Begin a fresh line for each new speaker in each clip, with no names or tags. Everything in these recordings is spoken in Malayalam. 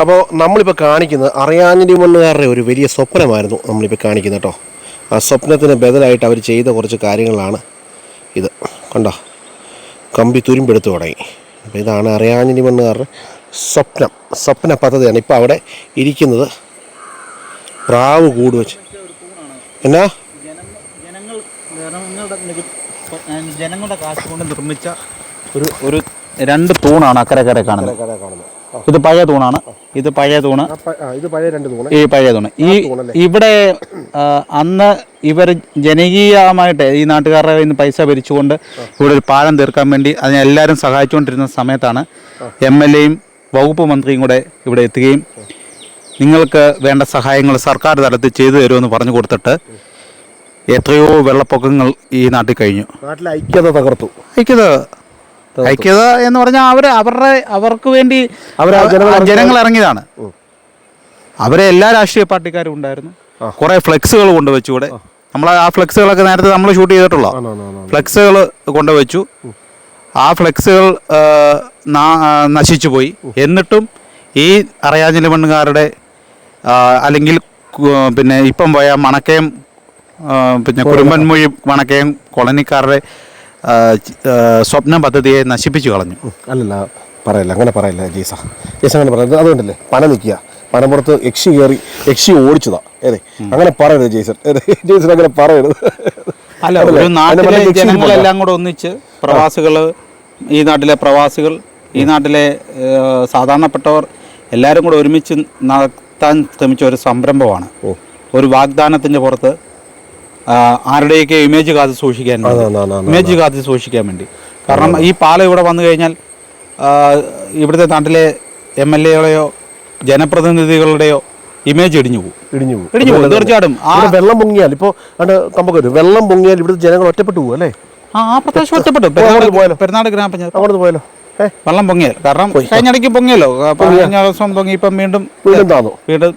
അപ്പോൾ നമ്മളിപ്പോൾ കാണിക്കുന്നത് അറിയാഞ്ഞിരി മണ്ണുകാരുടെ ഒരു വലിയ സ്വപ്നമായിരുന്നു നമ്മളിപ്പോൾ കാണിക്കുന്നത് കേട്ടോ. ആ സ്വപ്നത്തിന് ബദലായിട്ട് അവർ ചെയ്ത കുറച്ച് കാര്യങ്ങളാണ് ഇത്. കണ്ടോ? കമ്പി തുരുമ്പെടുത്ത് തുടങ്ങി. അപ്പോൾ ഇതാണ് അറിയാഞ്ഞിരി മണ്ണുകാരുടെ സ്വപ്നം. സ്വപ്ന പദ്ധതിയാണ് ഇപ്പോൾ അവിടെ ഇരിക്കുന്നത്. പ്രാവ് കൂട് വെച്ച്. എന്നാ?
ജനങ്ങളുടെ കാശ് കൊണ്ട് നിർമ്മിച്ച ഒരു ഒരു രണ്ട് തൂണാണ് അക്കരക്കര കാണുന്നത്.
കാണുന്നത്.
ഇത് പഴയ തൂണാണ്. ഇത് പഴയ തൂണ്.
ഇത് പഴയ രണ്ട് തൂണ്.
ഈ പഴയ തൂണ്. ഈ ഇവിടെ അന്ന് ഇവർ ജനകീയമായിട്ട് ഈ നാട്ടുകാരുടെ കയ്യിൽ നിന്ന് പൈസ ഭരിച്ചുകൊണ്ട് ഇവിടെ ഒരു പാലം തീർക്കാൻ വേണ്ടി അതിനെ എല്ലാവരും സഹായിച്ചുകൊണ്ടിരുന്ന സമയത്താണ് എം എൽ എയും വകുപ്പ് മന്ത്രിയും കൂടെ ഇവിടെ എത്തുകയും നിങ്ങൾക്ക് വേണ്ട സഹായങ്ങൾ സർക്കാർ തലത്തിൽ ചെയ്തു തരുമെന്ന് പറഞ്ഞു കൊടുത്തിട്ട് എത്രയോ വെള്ളപ്പൊക്കങ്ങൾ ഈ നാട്ടിൽ കഴിഞ്ഞു.
നാട്ടിലെ ഐക്യത തകർത്തു.
ഐക്യത ഐക്യത എന്ന് പറഞ്ഞാൽ അവർ അവരുടെ അവർക്ക് വേണ്ടി
ജനങ്ങൾ
ഇറങ്ങിയതാണ്. അവരെ എല്ലാ രാഷ്ട്രീയ പാർട്ടിക്കാരും ഉണ്ടായിരുന്നു. കുറെ ഫ്ലെക്സുകൾ കൊണ്ടുവച്ചു ഇവിടെ. നമ്മൾ ആ ഫ്ലെക്സുകളൊക്കെ നേരത്തെ നമ്മൾ ഷൂട്ട് ചെയ്തിട്ടുള്ള ഫ്ലെക്സുകൾ കൊണ്ടുവച്ചു. ആ ഫ്ലെക്സുകൾ നശിച്ചു പോയി. എന്നിട്ടും ഈ അറിയാഞ്ഞില മണ്ണുകാരുടെ അല്ലെങ്കിൽ പിന്നെ ഇപ്പം പോയ മണക്കയം പിന്നെ കുറുമ്പൻമൊഴി മണക്കയം കോളനിക്കാരുടെ സ്വപ്ന പദ്ധതിയെ നശിപ്പിച്ചു കളഞ്ഞു.
അല്ലല്ല പറയല്ല അങ്ങനെ പറയല്ല ജയ്സ. ജയ്സ അങ്ങനെ പറയുന്നത് അതുകൊണ്ടല്ലേ പന നിൽക്കുക പനപ്പുറത്ത് യക്ഷി കയറി യക്ഷി ഓടിച്ചതാ. ഏതെ അങ്ങനെ പറയരുത് ജയ്സൺ. ജയ്സർ ജയ്സൺ അങ്ങനെ പറയരുത്.
അല്ല? ഒരു നാട്ടിലെ? ജനങ്ങളെല്ലാം കൂടെ ഒന്നിച്ച് പ്രവാസികൾ ഈ നാട്ടിലെ പ്രവാസികൾ ഈ നാട്ടിലെ സാധാരണപ്പെട്ടവർ എല്ലാവരും കൂടെ ഒരുമിച്ച് നടത്താൻ ശ്രമിച്ച ഒരു സംരംഭമാണ്. ഒരു വാഗ്ദാനത്തിന്റെ പുറത്ത് ആരുടെയൊക്കെ ഇമേജ് കാത്ത് സൂക്ഷിക്കാൻ വേണ്ടി. ഇമേജ് കാത്ത് സൂക്ഷിക്കാൻ വേണ്ടി. കാരണം ഈ പാലം ഇവിടെ വന്നു കഴിഞ്ഞാൽ ഇവിടുത്തെ നാട്ടിലെ എം എൽ എയുടെയോ ജനപ്രതിനിധികളുടെയോ ഇമേജ് ഇടിഞ്ഞു പോകും.
ഇടിഞ്ഞു പോകും.
ഇടിഞ്ഞു പോകും തീർച്ചയായിട്ടും. ആ
വെള്ളം പൊങ്ങിയാൽ ഇപ്പോൾ നമുക്ക് കമ്പൊക്കെ വെള്ളം പൊങ്ങിയാൽ ഇവിടുത്തെ ജനങ്ങൾ ഒറ്റപ്പെട്ടു പോകും അല്ലേ?
ആ പ്രദേശം ഒറ്റപ്പെട്ടു. പെരുന്നാട് ഗ്രാമപഞ്ചായത്ത്
അങ്ങോട്ട് പോയാലോ?
വെള്ളം പൊങ്ങിയാൽ. കാരണം കഴിഞ്ഞിടയ്ക്ക് പൊങ്ങിയല്ലോ. കഴിഞ്ഞ ദിവസം പൊങ്ങി ഇപ്പം വീണ്ടും
വീണ്ടും
താന്നതാ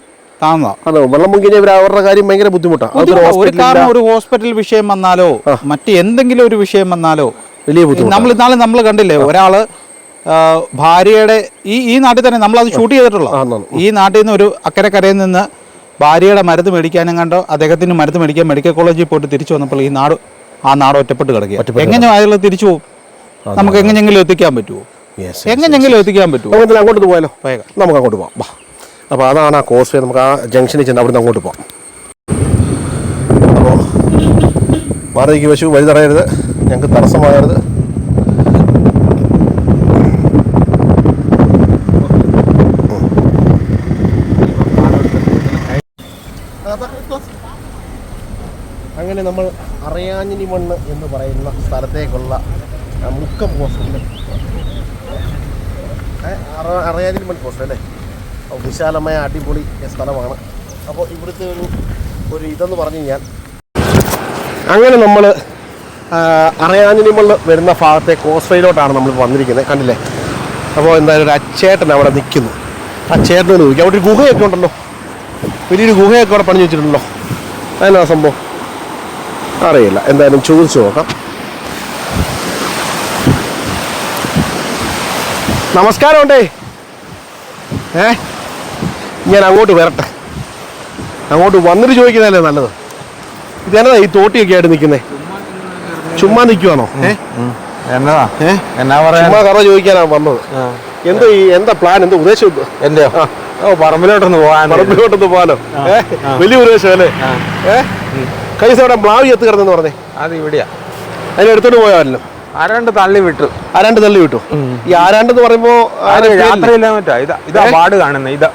അതെ വെള്ളം അവരുടെ കാര്യം ഭയങ്കര ബുദ്ധിമുട്ടാണ്
ഒരു കാരണം ഒരു ഹോസ്പിറ്റൽ വിഷയം വന്നാലോ മറ്റ് എന്തെങ്കിലും ഒരു വിഷയം വന്നാലോ
വലിയ ബുദ്ധിമുട്ട്.
നമ്മൾ ഇന്നാളെ നമ്മൾ കണ്ടില്ലേ ഒരാൾ ഭാര്യയുടെ ഈ ഈ നാട്ടിൽ തന്നെ നമ്മൾ അത് ഷൂട്ട് ചെയ്തിട്ടുള്ളൂ ഈ നാട്ടിൽ നിന്ന് ഒരു അക്കരെ കരയിൽ നിന്ന് ഭാര്യയുടെ മരുന്ന് മേടിക്കാനും കണ്ടോ അദ്ദേഹത്തിന് മരുന്ന് മേടിക്കാൻ മെഡിക്കൽ കോളേജിൽ പോയിട്ട് തിരിച്ചു വന്നപ്പോൾ ഈ നാട് ആ നാട് ഒറ്റപ്പെട്ട് കിടക്കുക. എങ്ങനെ അയാൾ തിരിച്ചു പോകും. നമുക്ക് എങ്ങനെയെങ്കിലും എത്തിക്കാൻ പറ്റുമോ എങ്ങനെയെങ്കിലും എത്തിക്കാൻ പറ്റുമോ
അങ്ങോട്ട് പോയാലോ. നമുക്ക് അങ്ങോട്ട് പോവാം. അപ്പോൾ അതാണ് ആ കോസ് വേ നമുക്ക് ആ ജംഗ്ഷനിൽ ചെന്ന് അവിടുന്ന് അങ്ങോട്ട് പോകാം അപ്പോൾ മാറിക്ക് വശു വഴി തടയരുത്. ഞങ്ങൾക്ക് തടസ്സമാകരുത്. അങ്ങനെ നമ്മൾ അറിയാഞ്ഞിനി മണ്ണ് എന്ന് പറയുന്ന സ്ഥലത്തേക്കുള്ള മുക്കം പോസ്റ്റ് അറിയാഞ്ഞിനി മണ്ണ് പോസ്റ്റ് അല്ലേ? വിശാലമായ അടിപൊളി സ്ഥലമാണ്. അപ്പോൾ ഇവിടുത്തെ ഒരു ഒരു ഇതെന്ന് പറഞ്ഞു കഴിഞ്ഞാൽ അങ്ങനെ നമ്മൾ അറിയാഞ്ഞിനിമള്ള വരുന്ന ഭാഗത്തെ കോസ്വയിലോട്ടാണ് നമ്മൾ വന്നിരിക്കുന്നത്. കണ്ടില്ലേ? അപ്പോൾ എന്തായാലും ഒരു അച്ചേട്ടൻ അവിടെ നിൽക്കുന്നു. അച്ചേട്ടനോട് നോക്കി. അവിടെ ഒരു ഗുഹയൊക്കെ ഉണ്ടല്ലോ. വലിയൊരു ഗുഹയൊക്കെ അവിടെ പണിഞ്ഞു വെച്ചിട്ടുണ്ടല്ലോ. അതിനാ സംഭവം? അറിയില്ല. എന്തായാലും ചോദിച്ചു നോക്കാം. നമസ്കാരം ഉണ്ടേ. ഏ? ഞാൻ അങ്ങോട്ട് വരട്ടെ. അങ്ങോട്ട് വന്നിട്ട് ചോദിക്കുന്നതല്ലേ നല്ലത്? ഇതെന്നതാ ഈ തോട്ടിയൊക്കെ ആയിട്ട് നിൽക്കുന്നേ? ചുമ്മാ നിൽക്കുവാണോ
എന്നതാ? എന്നാ പറയാ
ചുമ്മാ കറ ചോദിക്കാനാണ് വന്നത്. എന്താ ഈ എന്താ പ്ലാൻ എന്താ ഉദ്ദേശം
എന്റെ ഓ പറമ്പിലോട്ടൊന്ന് പോകാൻ
പറമ്പിലോട്ടൊന്ന് പോകാനോ വലിയ ഉദ്ദേശം അല്ലേ? കൈസ അവിടെ മ്ലാവി എത്തു കിടന്നെന്ന് പറഞ്ഞേ?
അത് ഇവിടെയാ.
അതിന് എടുത്തോണ്ട് പോയാലോ?
ആരാണ്ട് തള്ളി വിട്ടു.
ആരാണ്ട് തള്ളി വിട്ടു? ഈ ആരാണ്ടെന്ന് പറയുമ്പോ
മറ്റാ ഇതാ ഇതാ പാട് കാണുന്നേ. ഇതാ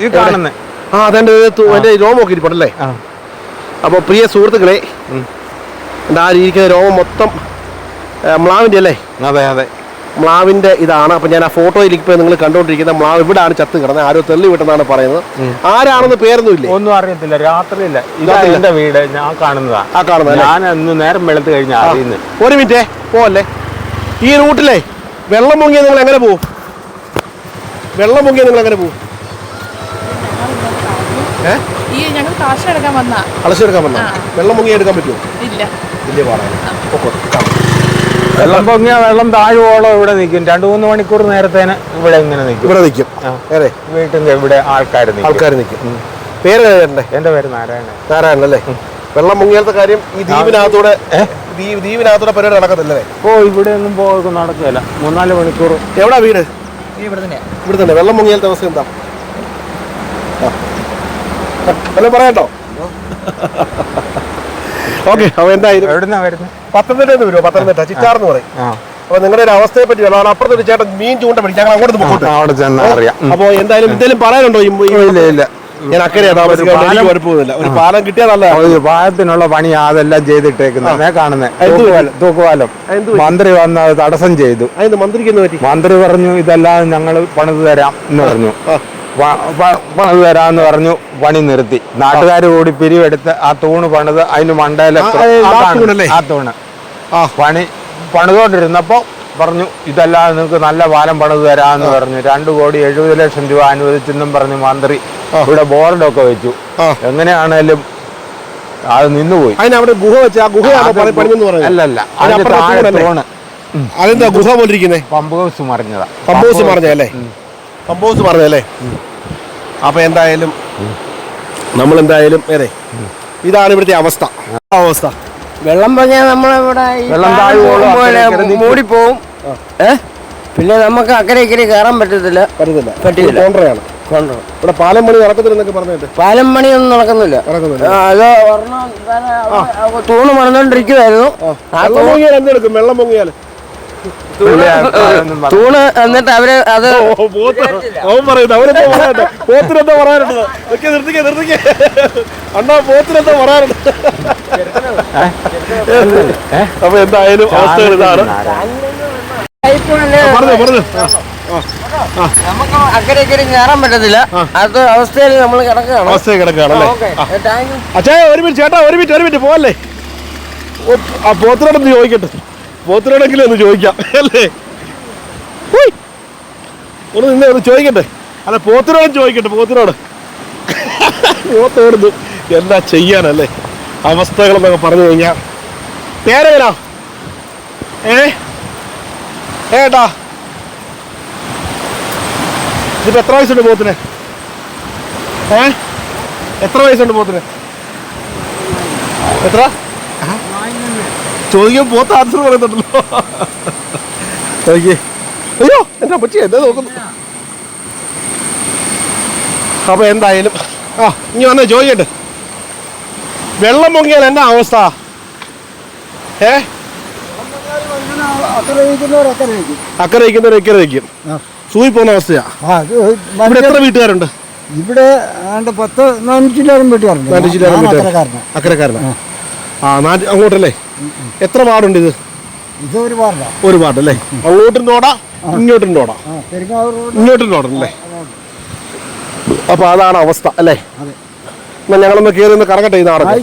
ഇത് കാണുന്നേ.
ആ അതെന്റെ എന്റെ രോമൊക്കെ ഇരിപ്പുണ്ടല്ലേ. അപ്പോൾ പ്രിയ സുഹൃത്തുക്കളെ ആ ഇരിക്കുന്ന രോമം മൊത്തം മ്ലാവിന്റെ മ്ലാവിന്റെ അല്ലേ?
അതെ അതെ.
മ്ലാവിന്റെ ഇതാണ്. അപ്പം ഞാൻ ആ ഫോട്ടോയിൽ ഇപ്പോൾ നിങ്ങൾ കണ്ടുകൊണ്ടിരിക്കുന്ന മ്ലാവ് ഇവിടെയാണ് ചത്ത് കിടന്നത്. ആരോ തെള്ളി വിട്ടെന്നാണ് പറയുന്നത്. ആരാണെന്ന് പേരൊന്നും ഇല്ല?
ഒന്നും അറിയത്തില്ല. രാത്രിയില്ല. ഇതാ എന്റെ വീട്. ഞാൻ കാണുന്നതാ.
ആ കാണുന്നത്
ഞാൻ അന്ന് നേരം വെളുത്ത് കഴിഞ്ഞ അറിയുന്നത്
ഒരു മിനിറ്റേ പോവല്ലേ? ഈ റൂട്ടിലെ വെള്ളം മുങ്ങിയ നിങ്ങൾ എങ്ങനെ പോവും? വെള്ളം മുങ്ങിയ നിങ്ങൾ എങ്ങനെ പോകും ഏ
ഈ ഞങ്ങൾ കാശ് എടുക്കാൻ വന്നാ.
അളച്ചെടുക്കാൻ
ആ.
വെള്ളം മുങ്ങി എടുക്കാൻ പറ്റുമോ?
ഇല്ല.
വലിയ പാടാണ്
വെള്ളം പൊങ്ങിയ വെള്ളം താഴുവോളം ഇവിടെ നിൽക്കും രണ്ടു മൂന്ന് മണിക്കൂർ നേരത്തേന് ഇവിടെ ഇങ്ങനെ നിൽക്കും
ഇവിടെ നിൽക്കും
വീട്ടിൽ
അതെ
ഇവിടെ ആൾക്കാർ നിൽക്കും
ആൾക്കാർ നിൽക്കും പേര്
എന്റെ പേര് നാരായണൻ.
നാരായണൻ അല്ലേ? വെള്ളം മുങ്ങിയാലത്തെ കാര്യം ഈ ദ്വീപിനകത്തൂടെ ദ്വീപ് ദ്വീപിനകത്തൂടെ പരിപാടി നടക്കത്തില്ലേ
ഓ ഇവിടെ ഒന്നും പോയി നടക്കില്ല. മൂന്നാൽ മണിക്കൂർ.
എവിടാ വീട്? ഇവിടെ തന്നെ. വെള്ളം മുങ്ങിയാലത്തെ അവസ്ഥ എന്താ? വല്ലതും പറയട്ടോ? ഓക്കെ അപ്പൊ എന്തായാലും
എവിടുന്നാ വരുന്നത്
പത്തനംതിട്ട വരുമോ പത്തനംതിട്ട ചിറ്റാർന്ന് പറയും. അപ്പൊ നിങ്ങളുടെ ഒരു അവസ്ഥയെ പറ്റി അതാണ് അപ്പുറത്തെ ഒരു ചേട്ടൻ മീൻ ചൂണ്ട ഞങ്ങൾ അങ്ങോട്ട് പോകട്ടെ
അവിടെ ചെന്ന് അറിയാം. അപ്പോൾ
അപ്പൊ എന്തായാലും എന്തെങ്കിലും പറയാനുണ്ടോ?
ഇല്ല ഇല്ല
ഞാൻ അക്കരെയാ താമസിക്കാൻ എനിക്ക് കുഴപ്പമൊന്നുമില്ല ഒരു പാലം
ഒരു പാലത്തിനുള്ള പണി അതെല്ലാം ചെയ്തിട്ടേക്കുന്നത്. കാണുന്നത് തൂക്കുപാലം. മന്ത്രി വന്ന് തടസ്സം ചെയ്തു.
മന്ത്രിക്ക്
മന്ത്രി പറഞ്ഞു ഇതെല്ലാം ഞങ്ങൾ പണിത് തരാം എന്ന് പറഞ്ഞു. പണിത് തരാന്ന് പറഞ്ഞു പണി നിർത്തി നാട്ടുകാർ കൂടി പിരിവെടുത്ത് ആ തൂണ് പണിത് അതിന് മണ്ടയിലെ
ആ,
തൂണ്. പണി പണിതോണ്ടിരുന്നപ്പോ പറഞ്ഞു ഇതല്ലാതെ നിങ്ങൾക്ക് നല്ല പാലം പണിത് തരാന്ന് പറഞ്ഞു രണ്ടു കോടി എഴുപത് ലക്ഷം രൂപ അനുവദിച്ചെന്നും പറഞ്ഞു മന്ത്രി ഇവിടെ ബോർഡൊക്കെ വെച്ചു. എങ്ങനെയാണേലും അത് നിന്നുപോയി
അതിന് അവിടെ ഗുഹ വെച്ച് ആ
തൂണ്
ഗുഹ പോലിരിക്കുന്നേ
പമ്പ് ഹൗസ് മറിഞ്ഞതാ
പമ്പോസ് പറഞ്ഞല്ലേ പമ്പോസ് പറഞ്ഞല്ലേ അപ്പൊ എന്തായാലും നമ്മൾ എന്തായാലും അതെ ഇതാണ് ഇവിടുത്തെ അവസ്ഥ. അവസ്ഥ.
വെള്ളം പറഞ്ഞാൽ നമ്മളിവിടെ ഈ
വെള്ളം താഴെ
മൂടിപ്പോവും. ഏ? പിന്നെ നമുക്ക് അക്കരെ ഇക്കരെ കയറാൻ പറ്റത്തില്ല.
പറ്റത്തില്ല.
പറ്റില്ല.
കോൺട്രയാണ്
കൊണ്ടുപോകും
ഇവിടെ പാലം പണി നടക്കത്തില്ലെന്നൊക്കെ പറഞ്ഞിട്ട്.
പാലം പണിയൊന്നും നടക്കുന്നില്ല. അത് തൂണ് മറന്നോണ്ടിരിക്കുവായിരുന്നു ആ.
വെള്ളം പൊങ്ങിയാൽ എന്തെടുക്കും വെള്ളം പൊങ്ങിയാൽ.
തൂണ് എന്നിട്ട് അവർ അത്.
അവൻ പറയുന്നത് അവനെന്താ പറയാനുണ്ട് പോത്തിനെന്താ പറയാനുണ്ട് നിർത്തിക്കേ നിർത്തിക്കേ നിർത്തിക്കേ. അണ്ണാ പോത്തിനെന്താ പറയാനുണ്ട് അപ്പൊ എന്തായാലും അവസ്ഥകൾ ഇതാണ്. പറഞ്ഞു പറഞ്ഞു.
നമുക്ക് അക്കരെ ഇക്കരെ കയറാൻ പറ്റത്തില്ല. അത് അവസ്ഥയിൽ നമ്മൾ കിടക്കുകയാണ്.
അവസ്ഥയിൽ കിടക്കുകയാണല്ലേ അച്ഛാ ഒരു മിനിറ്റ് ചേട്ടാ ഒരു മിനിറ്റ് ഒരു മിനിറ്റ് പോവല്ലേ? ആ പോത്തിനോടൊന്ന് ചോദിക്കട്ടെ. പോത്തിനോടെങ്കിലും ഒന്ന് ചോദിക്കാം അല്ലേ. ഒന്ന് നിന്നെ ഒന്ന് ചോദിക്കട്ടെ. അല്ല പോത്തിനോടും ചോദിക്കട്ടെ പോത്തിനോട്. പോത്തോടുന്നു എന്താ ചെയ്യാനല്ലേ? അവസ്ഥകളെന്നൊക്കെ പറഞ്ഞു കഴിഞ്ഞാൽ. പേരെങ്ങനാ? ഏ? ഏട്ടാ? ഇതിപ്പോ എത്ര വയസ്സുണ്ട് പോത്തിന്? ഏ? എത്ര വയസ്സുണ്ട് പോത്തിന്? എത്ര? ചോദിക്കാൻ പോത്ത ആൻസർ പറയുന്നുണ്ടല്ലോ. ഓക്കെ. അയ്യോ എന്താ അപ്പച്ചി എന്താ നോക്കുന്നു. അപ്പൊ എന്തായാലും ആ ഇനി വന്നേ ചോദിക്കട്ടെ. വെള്ളം പൊങ്ങിയാൽ എന്നാ അവസ്ഥ? ഏ? അക്കരെ വയ്ക്കുന്നവർ ഇക്കരെ വയ്ക്കും. സൂയി പോകുന്ന അവസ്ഥയാ. ഇവിടെ എത്ര വീട്ടുകാരുണ്ട്?
ഇവിടെ പത്ത് നാനൂറ്റിലായിരം വീട്ടുകാരുണ്ട്.
നാനൂറ്റി ചില്ലാനം
ഞാൻ
വീട്ടുകാർ.
അക്കരക്കാരനാ.
അക്കരക്കാരനാ. ആ. നാട്ട് അങ്ങോട്ടല്ലേ? എത്ര വാർഡുണ്ട് ഇത്?
ഇത് ഒരു പാടില്ല
ഒരു വാർഡല്ലേ? അങ്ങോട്ടും തോടാ ഇങ്ങോട്ടും തോടാ ഇങ്ങോട്ടും തോടല്ലേ അപ്പൊ അതാണ് അവസ്ഥ അല്ലേ? എന്നാ ഞങ്ങളൊന്ന് കയറി ഒന്ന് കറങ്ങട്ടെ ഈ നാടൊക്കെ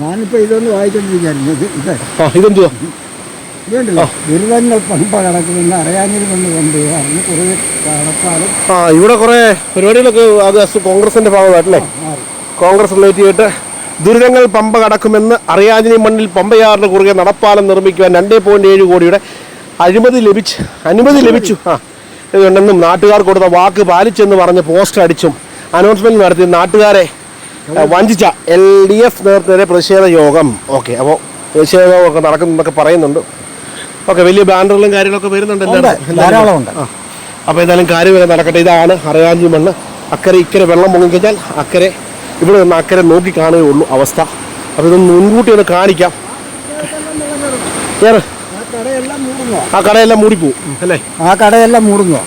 ഞാനിപ്പോ ഇതൊന്ന് വായിച്ചോണ്ടിരിക്കുന്നു ഇത് ഇത്.
ആ ഇതെന്തുവാ?
ഇതുണ്ടല്ലോ ദുരിതങ്ങൾ പമ്പ കിടക്കുമെന്ന് അറിയാഞ്ഞിരുമെന്ന് കൊണ്ട് അറിഞ്ഞ് കുറേ കടപ്പാടും
ആ ഇവിടെ കുറെ പരിപാടികളൊക്കെ അത് കോൺഗ്രസിന്റെ ഭാഗമായിട്ടല്ലേ? കോൺഗ്രസ് റിലേറ്റീവ് ആയിട്ട് ദുരിതങ്ങൾ പമ്പ കടക്കുമെന്ന് അറിയാതിനി മണ്ണിൽ പമ്പയാറിന് കുറുകെ നടപ്പാലം നിർമ്മിക്കുവാൻ രണ്ടേ പോയിന്റ് ഏഴ് കോടിയുടെ അഴിമതി ലഭിച്ചു അനുമതി ലഭിച്ചു. ആ ഇതുണ്ടെന്നും നാട്ടുകാർ കൊടുത്ത വാക്ക് പാലിച്ചെന്ന് പറഞ്ഞ് പോസ്റ്റർ അടിച്ചും അനൗൺസ്മെന്റ് നടത്തി നാട്ടുകാരെ വഞ്ചിച്ച എൽ ഡി എഫ് നേതൃത്വത്തിലെ പ്രതിഷേധ യോഗം. ഓക്കെ അപ്പോൾ പ്രതിഷേധ യോഗമൊക്കെ നടക്കുന്നെന്നൊക്കെ പറയുന്നുണ്ട്. ഓക്കെ വലിയ ബാനറുകളും കാര്യങ്ങളൊക്കെ വരുന്നുണ്ട്
ഉണ്ട്
അപ്പോൾ എന്തായാലും കാര്യമൊക്കെ നടക്കട്ടെ. ഇതാണ് അറിയാഞ്ചി മണ്ണ്. അക്കരെ ഇക്കരെ വെള്ളം പൊങ്ങിക്കഴിഞ്ഞാൽ അക്കരെ ഇവിടെ നിന്ന് അക്കരെ നോക്കി കാണുകയേ ഉള്ളൂ അവസ്ഥ. അപ്പോൾ ഇതൊന്ന് മുൻകൂട്ടി ഒന്ന് കാണിക്കാം. ഏറെ?
ആ കടയെല്ലാം
മൂടിപ്പോ മൂടിപ്പോവും. അല്ലേ?
ആ കടയെല്ലാം മൂടുന്നോ.